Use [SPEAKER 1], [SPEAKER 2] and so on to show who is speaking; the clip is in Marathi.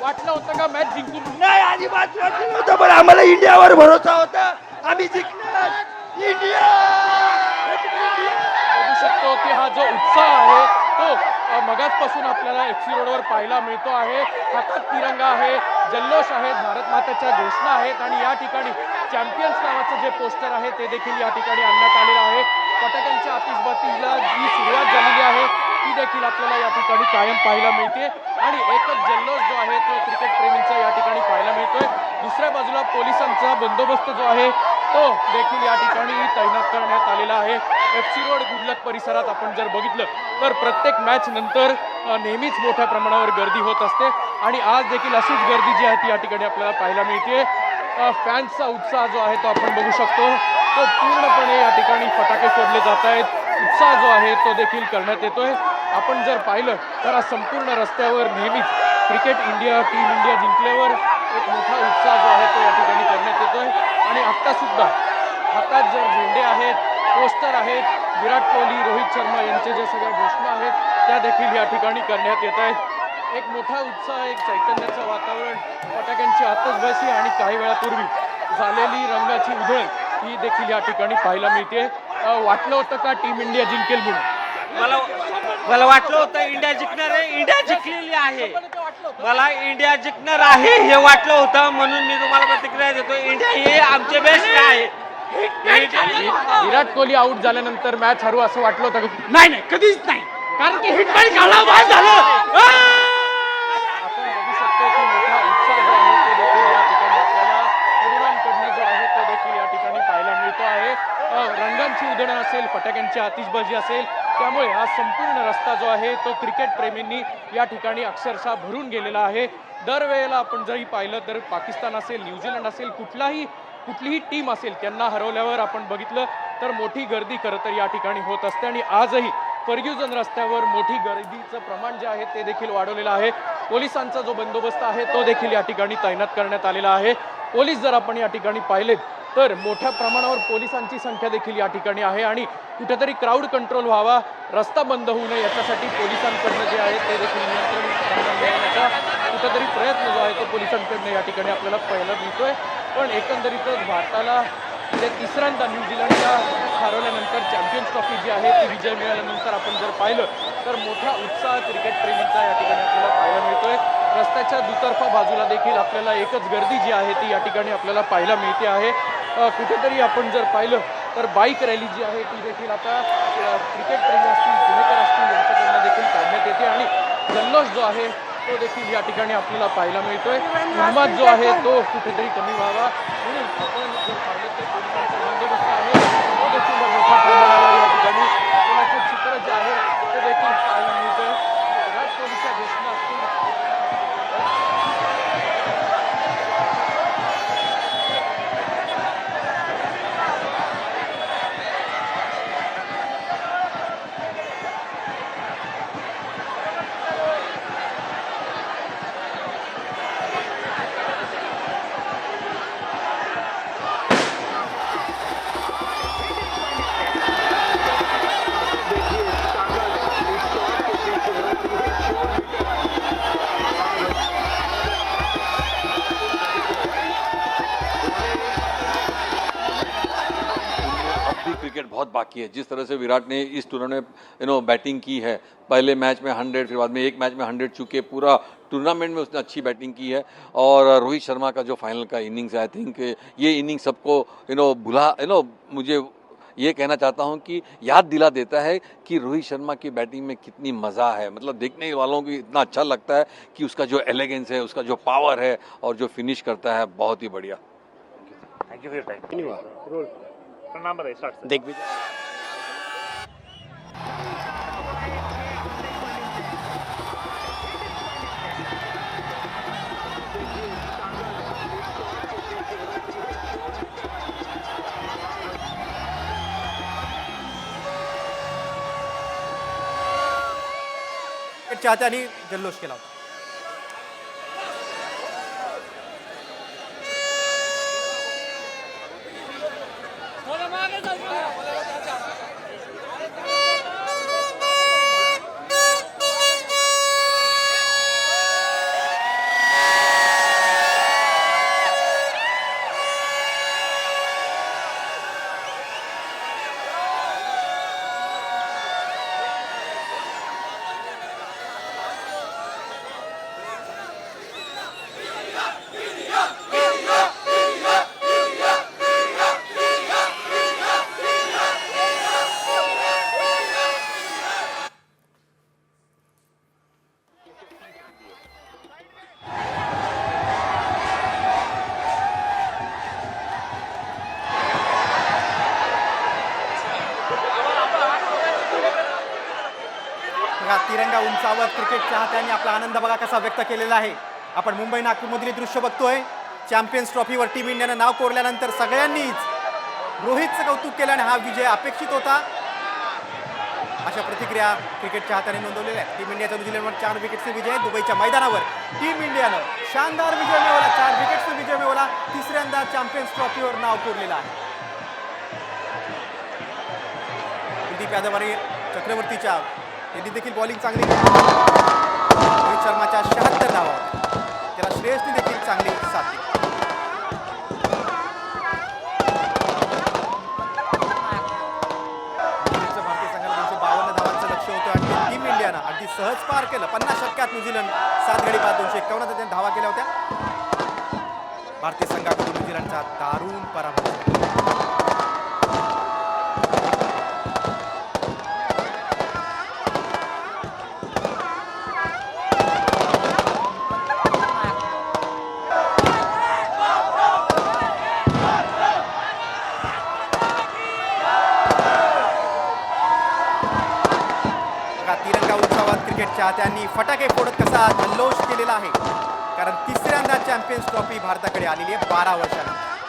[SPEAKER 1] वाटलं होतं का मॅच जिंकून?
[SPEAKER 2] नाही अजिबात वाटलं नव्हतं पण आम्हाला इंडियावर भरोसा होता. आम्ही जिंकणार. इंडिया!
[SPEAKER 1] बघू शकतो की हा जो उत्साह आहे तो मगाचपासून आपल्याला एफ सी रोडवर पाहायला मिळतो आहे. हातात तिरंगा आहे जल्लोष आहेत भारत मातेच्या घोषणा आहेत आणि या ठिकाणी चॅम्पियन्स नावाचं जे पोस्टर आहे ते देखील या ठिकाणी आणण्यात आलेलं आहे. पटाक्यांच्या आतिषबाजीला जी सुरुवात झालेली आहे. आपल्याला या ठिकाणी कायम पाहायला मिळते. आणि एकच जल्लोष जो आहे तो क्रिकेट प्रेमींचा या ठिकाणी पाहायला मिळतोय. दुसऱ्या बाजूला पोलिसांचा बंदोबस्त जो आहे तो देखील या ठिकाणी तैनात करण्यात आलेला आहे. एफ सी रोड गुडलक परिसरात आपण जर बघितलं तर प्रत्येक मॅच नंतर नेहमीच मोठ्या प्रमाणावर गर्दी होत असते. आणि आज देखील अशीच गर्दी जी आहे ती या ठिकाणी आपल्याला पाहायला मिळते फॅन्सचा उत्साह जो आहे तो आपण बघू शकतो. तो पूर्णपणे या ठिकाणी फटाके फोडले जात आहेत. उत्साह जो आहे तो देखील करण्यात येतोय. आपण जर पाहिलं तर आज संपूर्ण रस्त्यावर नेहमीच क्रिकेट इंडिया टीम इंडिया जिंकल्यावर एक मोठा उत्साह जो आहे तो या ठिकाणी करण्यात येतोय. आणि आत्तासुद्धा हातात जर झेंडे आहेत पोस्टर आहेत विराट कोहली रोहित शर्मा यांचे जे सगळ्या घोषणा आहेत त्या देखील या ठिकाणी करण्यात येत आहेत. एक मोठा उत्साह एक चैतन्याचं वातावरण फटाक्यांची आतषबाजी आणि काही वेळापूर्वी झालेली रंगाची उधळण. ही देखील या ठिकाणी पाहायला मिळते. वाटलं होतं का टीम इंडिया जिंकेल म्हणून?
[SPEAKER 3] मला मला वाटलं होतं इंडिया जिंकणार आहे. इंडिया जिंकलेली आहे. मला इंडिया जिंकणार आहे हे वाटलं होतं म्हणून मी तुम्हाला प्रतिक्रिया देतो इंडिया हे आमचे बेस्ट आहे.
[SPEAKER 1] विराट कोहली आऊट झाल्यानंतर मॅच हरू असं वाटलं होतं
[SPEAKER 2] नाही नाही कधीच नाही. कारण की हिट झालं आ!
[SPEAKER 1] आपण बघू शकतो की मोठा उत्साह जो आहे तो देखील या ठिकाणी आपल्याला तरुणांकडनं जो आहे तो देखील या ठिकाणी पाहायला मिळतो आहे अ, रंगांची उधळण असेल फटाक्यांची आतिषबाजी असेल त्यामुळे हा संपूर्ण रस्ता जो आहे तो क्रिकेट प्रेमींनी या ठिकाणी अक्षरशः भरून गेलेला आहे. दरवेळेला आपण जरी पाहिलं तर पाकिस्तान असेल न्यूझीलंड असेल कुठलाही कुठलीही टीम असेल त्यांना हरवल्यावर आपण बघितलं तर मोठी गर्दी खरं तर या ठिकाणी होत असते. आणि आजही फर्ग्युजन रस्त्यावर मोठी गर्दीचं प्रमाण जे आहे ते देखील वाढवलेलं आहे. पोलिसांचा जो बंदोबस्त आहे तो देखील या ठिकाणी तैनात करण्यात आलेला आहे. पोलीस जर आपण या ठिकाणी पाहिलेत तर मोठ्या प्रमाणावर पोलिसांची संख्या देखील या ठिकाणी आहे आणि कुठेतरी क्राऊड कंट्रोल व्हावा रस्ता बंद होऊ नये याच्यासाठी पोलिसांकडनं जे आहे ते देखील नियंत्रण मिळवण्याचा कुठेतरी प्रयत्न जो आहे तो पोलिसांकडनं या ठिकाणी आपल्याला पाहायला मिळतोय. पण एकंदरीतच भारताला ते तिसऱ्यांदा न्यूझीलंडला हरवल्यानंतर चॅम्पियन्स ट्रॉफी जी आहे ती विजय मिळाल्यानंतर आपण जर पाहिलं तर मोठा उत्साह क्रिकेट प्रेमींचा या ठिकाणी आपल्याला पाहायला मिळतोय. रस्त्याच्या दुतर्फा बाजूला देखील आपल्याला एकच गर्दी जी आहे ती या ठिकाणी आपल्याला पाहायला मिळते आहे. कुठेतरी आपण जर पाहिलं तर बाईक रॅली जी आहे ती देखील आता क्रिकेट प्रेमी असतील पुणेकर असतील यांच्याकडनं देखील काढण्यात येते. आणि जल्लोष जो आहे तो देखील या ठिकाणी आपल्याला पाहायला मिळतोय. उन्माद जो आहे तो कुठेतरी कमी व्हावा. म्हणून आपण जर पाहिलं तर पोलिसांचा बंदोबस्त आहे. तो देखील मोठ्या प्रमाणावर या ठिकाणी
[SPEAKER 4] बहुत बाकी है। जिस तरह से विराट ने इस टूर्नामेंट यू नो बैटिंग की है पहले मैच में हंड्रेड फिर बाद में एक मैच में हंड्रेड चुके पूरा टूर्नामेंट में उसने अच्छी बैटिंग की है। और रोहित शर्मा का जो फाइनल का इनिंग्स आई थिंक ये इनिंग सबको यू नो भुला यू नो मुझे ये कहना चाहता हूँ कि याद दिला देता है कि रोहित शर्मा की बैटिंग में कितनी मज़ा है। मतलब देखने वालों को इतना अच्छा लगता है कि उसका जो एलिगेंस है उसका जो पावर है और जो फिनिश करता है बहुत ही बढ़िया।
[SPEAKER 3] दिग्विजय
[SPEAKER 5] चाहत्यांनी जल्लोष केला होता. 가 तिरंगा उंचावर क्रिकेट चाहत्यांनी आपला आनंद बघा कसा व्यक्त केलेला आहे. आपण मुंबई नागपूरमधील दृश्य बघतोय. चॅम्पियन्स ट्रॉफीवर टीम इंडियानं नाव कोरल्यानंतर सगळ्यांनीच रोहितचं कौतुक केलं आणि हा विजय अपेक्षित होता. अशा प्रतिक्रिया क्रिकेट चाहत्याने नोंदवलेल्या आहेत. टीम इंडियाचा न्यूझीलंडवर चार विकेटचे विजय दुबईच्या मैदानावर. टीम इंडियानं शानदार विजय मिळवला चार विकेटचा विजय मिळवला. तिसऱ्यांदा चॅम्पियन्स ट्रॉफीवर नाव कोरलेलं आहे. कुलदीप यादव आणि चक्रवर्तीच्या त्यांनी देखील बॉलिंग चांगली. रोहित शर्माच्या शहात्तर धावा होत्या त्याला श्रेयसने देखील चांगली साथ दिली. भारतीय दोनशे बावन्न लक्ष होतं आणि इंडियानं अगदी सहज पार केलं. पन्नास षटकात न्यूझीलंड सात गडी बाद दोनशे एकावन्न त्यांनी धावा केल्या होत्या. भारतीय संघाकडून न्यूझीलंडचा दारुण पराभव. चाहत्यांनी फटाके फोडत कसा जल्लोष केलेला आहे. कारण तिसऱ्यांदा चॅम्पियन्स ट्रॉफी भारताकडे आलेली आहे बारा वर्षानंतर.